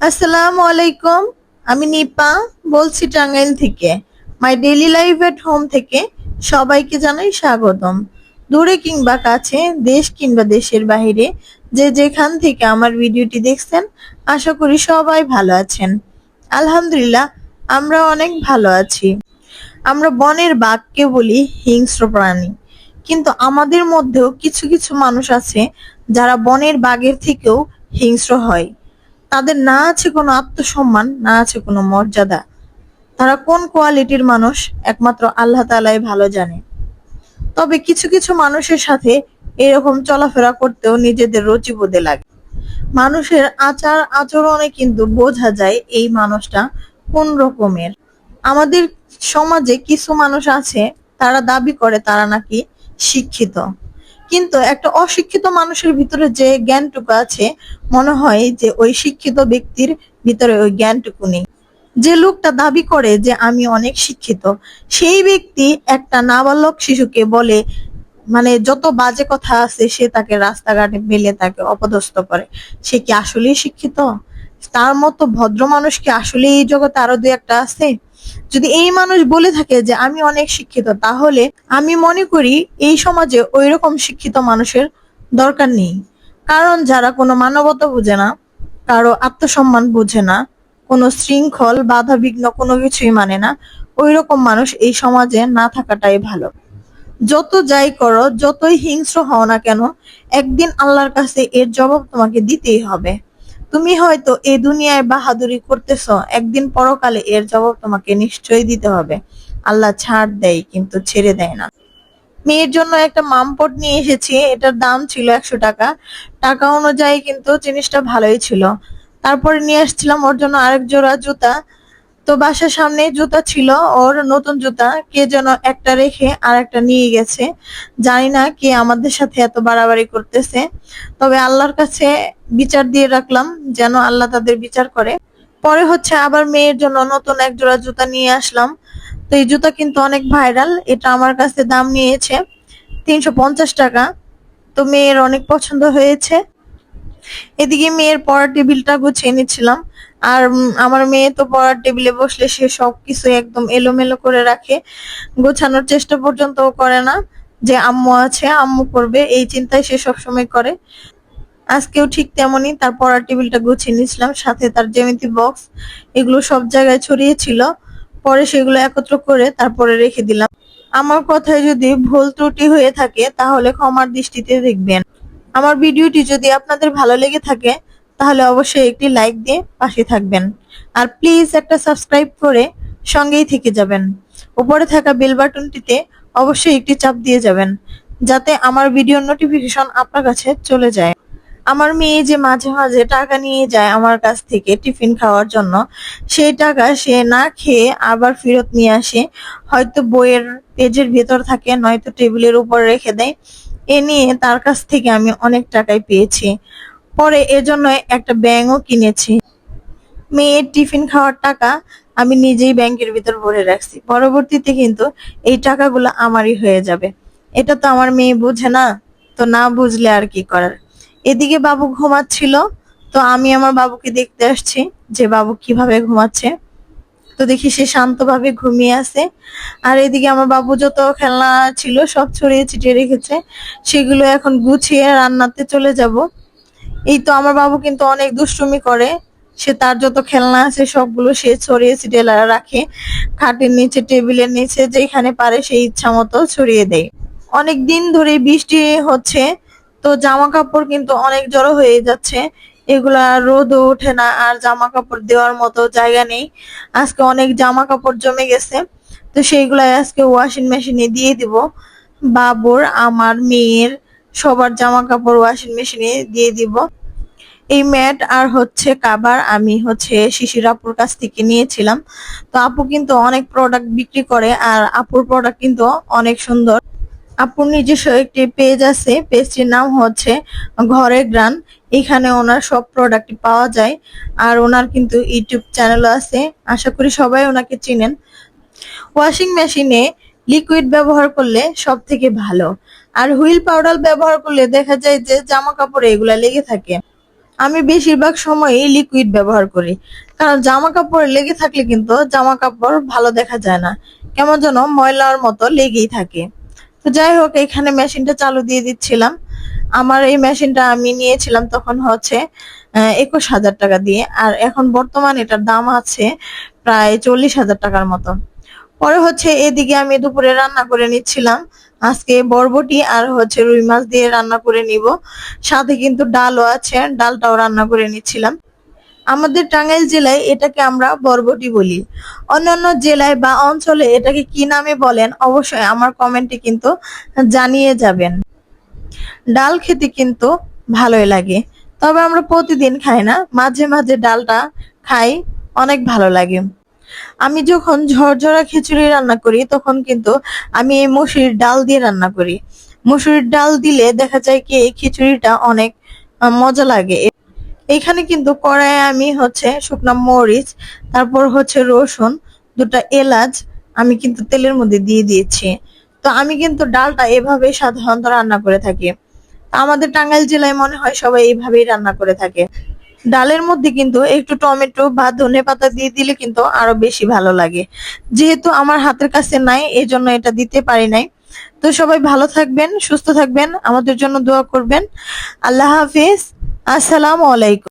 আসসালামু আলাইকুম, আমি নিপা, বলছি টাঙ্গাইল থেকে। My daily life at home থেকে সবাইকে জানাই স্বাগতম। দূরে কিংবা কাছে, দেশ কিংবা দেশের বাইরে যে যেখান থেকে আমার ভিডিওটি দেখছেন, আশা করি সবাই ভালো আছেন। আলহামদুলিল্লাহ, আমরা অনেক ভালো আছি। আমরা বনের বাঘকে বলি হিংস্র প্রাণী। কিন্তু আমাদের মধ্যেও কিছু কিছু মানুষ আছে যারা বনের বাঘের থেকেও হিংস্র হয়। তাদের না আছে কোনো আত্মসম্মান, না আছে কোনো মর্যাদা। তারা কোন কোয়ালিটির মানুষ, একমাত্র আল্লাহ তালাই ভালো জানে। তবে কিছু কিছু মানুষের সাথে এরকম চলাফেরা করতেও নিজেদের রুচি বোধে লাগে। মানুষের আচার আচরণে কিন্তু বোঝা যায় এই মানুষটা কোন রকমের। আমাদের সমাজে কিছু মানুষ আছে, তারা দাবি করে তারা নাকি শিক্ষিত। কিন্তু একটা অশিক্ষিত মানুষের ভিতরে যে জ্ঞানটুকু আছে, মনে হয় যে ওই শিক্ষিত ব্যক্তির ভিতরে ওই জ্ঞানটুকু নেই। যে লোকটা দাবি করে যে আমি অনেক শিক্ষিত, সেই ব্যক্তি একটা নাবালক শিশুকে বলে মানে যত বাজে কথা আছে সে তাকে রাস্তাঘাটে মেলে তাকে অপদস্থ করে। সে কি আসলেই শিক্ষিত? তার মতো ভদ্র মানুষ কি আসলে এই জগতে আরও দুই একটা আছে? যদি এই মানুষ বলে থাকে যে আমি অনেক শিক্ষিত, তাহলে আমি মনে করি এই সমাজে ওই রকম শিক্ষিত মানুষের দরকার নেই। কারণ যারা কোনো মানবতা বুঝে না, কারও আত্মসম্মান বুঝে না, কোনো শৃঙ্খল বাধা বিঘ্ন কোনো কিছুই মানে না ওই রকম মানুষ এই সমাজে না থাকাটাই ভালো। যত যাই করো, যতই হিংস্র হও না কেন, একদিন আল্লাহর কাছে এর জবাব তোমাকে দিতেই হবে। তুমি হয়তো এ দুনিয়ায় বাহাদুরি করতেছ, একদিন পরকালে এর জবাব তোমাকে নিশ্চয়ই দিতে হবে। আল্লাহ ছাড় দেয়, কিন্তু ছেড়ে দেয় না। মেয়ের জন্য একটা মামপট নিয়ে এসেছি, এটার দাম ছিল একশো টাকা। টাকা অনুযায়ী কিন্তু জিনিসটা ভালোই ছিল। তারপরে নিয়ে আসছিলাম, ওর জন্য আরেক জোড়া জুতা। তো বাসার সামনে জুতা ছিল, ওর নতুন জুতা। কে যেন একটা রেখে আর একটা নিয়ে গেছে। জানি না কে আমাদের সাথে এত বাড়াবাড়ি করতেছে। তবে আল্লাহর কাছে বিচার দিয়ে রাখলাম যেন আল্লাহ তাদের বিচার করে। পরে হচ্ছে আবার মেয়ের জন্য নতুন এক জোড়া জুতা নিয়ে আসলাম। তো এই জুতা কিন্তু অনেক ভাইরাল, এটা আমার কাছে দাম নিয়েছে তিনশো পঞ্চাশ টাকা। তো মেয়ের অনেক পছন্দ হয়েছে। এদিকে মেয়ের পড়ার টেবিলটা গুছিয়ে নিচ্ছিলাম। আর আমার মেয়ে তো পড়ার টেবিলে বসলে সে সবকিছু একদম এলোমেলো করে রাখে। গোছানোর চেষ্টা পর্যন্ত করে না। যে আম্মু আছে, আম্মু করবে, এই চিন্তায় সে সবসময় করে। আজকেও ঠিক তেমনই তার পড়ার টেবিলটা গুছিয়ে নিয়েছিলাম। সাথে তার জ্যামিতি বক্স, এগুলো সব জায়গায় ছড়িয়ে ছিল। পরে সেগুলো একত্র করে তারপরে রেখে দিলাম। আমার কথায় যদি ভুল ত্রুটি হয়ে থাকে, তাহলে ক্ষমার দৃষ্টিতে দেখবেন। আমার ভিডিওটি যদি আপনাদের ভালো লেগে থাকে, তাহলে অবশ্যই একটি লাইক দিয়ে পাশে থাকবেন। আর প্লিজ একটা সাবস্ক্রাইব করে সঙ্গেই থেকে যাবেন। উপরে থাকা বেল বাটনটিতে অবশ্যই একটি চাপ দিয়ে যাবেন, যাতে আমার ভিডিওর নোটিফিকেশন আপনার কাছে চলে যায়। আমার মেয়ে যে মাঝে মাঝে টাকা নিয়ে যায় আমার কাছ থেকে টিফিন খাওয়ার জন্য, সেই টাকা সে না খেয়ে আবার ফেরত নিয়ে আসে। হয়তো বইয়ের পেজের ভেতর থাকে, নয়তো টেবিলের উপর রেখে দেয়। এ নিয়ে তার কাছ থেকে আমি অনেক টাকাই পেয়েছি। পরে এজন্য একটা ব্যাঙও কিনেছি। মেয়ের টিফিন খাওয়ার টাকা আমি নিজেই ব্যাংকের ভিতর ভরে রাখছি। পরবর্তীতে কিন্তু এই টাকাগুলো আমারই হয়ে যাবে। এটা তো আমার মেয়ে বুঝে না, তো না বুঝলে আর কি করার? এদিকে বাবু ঘুমাচ্ছিল, তো আমি আমার বাবুকে দেখতে আসছি যে বাবু কীভাবে ঘুমাচ্ছে। তো দেখি সে শান্তভাবে ঘুমিয়ে আছে। আর এদিকে আমার বাবু যত খেলনা ছিল সব ছড়িয়ে ছিটিয়ে রেখেছে। সেগুলো এখন গুছিয়ে রান্নাতে চলে যাব। এই তো আমার বাবু কিন্তু অনেক দুষ্টুমি করে। সে তার যত খেলনা আছে সবগুলো সে ছড়িয়ে ছিটিয়ে রাখে। খাটের নিচে, টেবিলের নিচে, যেখানে পারে সেই ইচ্ছা মতো ছড়িয়ে দেয়। অনেক দিন ধরে বৃষ্টি হচ্ছে, তো জামা কাপড় কিন্তু অনেক জড়ো হয়ে যাচ্ছে। এগুলা রোদও ওঠে না আর জামা কাপড় দেওয়ার মতো জায়গা নেই। আজকে অনেক জামা কাপড় জমে গেছে। তো সেইগুলা আজকে ওয়াশিং মেশিনে দিয়ে দিব। বাবুর, আমার, মেয়ের সবার জামা কাপড় ওয়াশিং মেশিনে দিয়ে দিব। এই ম্যাট আর হচ্ছে কাবার আমি হচ্ছে শিশির আপুর কাছ থেকে নিয়েছিলাম। তো আপু কিন্তু অনেক প্রোডাক্ট বিক্রি করে আর আপুর প্রোডাক্ট কিন্তু অনেক সুন্দর। আপুর নিজস্ব একটি পেজ আছে। পেজটির নাম হচ্ছে ঘরে গ্রান। এখানে ওনার সব প্রোডাক্ট পাওয়া যায়, আর ওনার কিন্তু ইউটিউব চ্যানেলও আছে, আশা করি সবাই ওনাকে চিনেন। ওয়াশিং মেশিনে লিকুইড ব্যবহার করলে সব থেকে ভালো, আর হুইল পাউডার ব্যবহার করলে দেখা যায় যে জামা কাপড়ে এগুলা লেগে থাকে। আমি বেশিরভাগ সময়ই লিকুইড ব্যবহার করি, কারণ জামা কাপড় লেগে থাকলে কিন্তু জামা কাপড় ভালো দেখা যায় না, কেমন যেন ময়লার মতো লেগেই থাকে। তো যাই হোক, এখানে মেশিনটা চালু দিয়ে দিচ্ছিলাম। আমার এই মেশিনটা আমি নিয়েছিলাম তখন হচ্ছে একুশ হাজার টাকা দিয়ে। আর এখন বর্তমান এটার দাম আছে প্রায় চল্লিশ হাজার টাকার মতো। পরে হচ্ছে এদিকে আমি দুপুরে রান্না করে নিচ্ছিলাম। আজকে বরবটি আর হচ্ছে রুই মাছ দিয়ে রান্না করে নিব। সাথে কিন্তু ডালও আছে, ডালটাও রান্না করে নিচ্ছিলাম। আমাদের টাঙ্গাইল জেলায় এটাকে আমরা বরবটি বলি। অন্যান্য জেলায় বা অঞ্চলে এটাকে কি নামে বলেন অবশ্যই আমার কমেন্টে কিন্তু জানিয়ে যাবেন। ডাল খেতে কিন্তু ভালোই লাগে। তবে আমরা প্রতিদিন খাই না, মাঝে মাঝে ডালটা খাই, অনেক ভালো লাগে। আমি যখন ঝরঝরা খিচুড়ি রান্না করি, তখন কিন্তু আমি এই মসুরির ডাল দিয়ে রান্না করি। মসুরির ডাল দিলে দেখা যায় কি, এই খিচুড়িটা অনেক মজা লাগে। এখানে কিন্তু কড়াইয়ে আমি হচ্ছে শুকনা মরিচ, তারপর হচ্ছে রসুন, দুটা এলাচ আমি কিন্তু তেলের মধ্যে দিয়ে দিয়েছি। তো আমি কিন্তু ডালটা এভাবে সাধারণত রান্না করে থাকি। আমাদের টাঙ্গাইল জেলায় মনে হয় সবাই এইভাবেই রান্না করে থাকে। ডালের মধ্যে কিন্তু একটু টমেটো বা ধনে পাতা দিয়ে দিলে কিন্তু আরও বেশি ভালো লাগে। যেহেতু আমার হাতের কাছে নাই এই জন্য এটা দিতে পারি নাই। তো সবাই ভালো থাকবেন, সুস্থ থাকবেন, আমাদের জন্য দোয়া করবেন। আল্লাহ হাফিজ। আসসালাম আলাইকুম।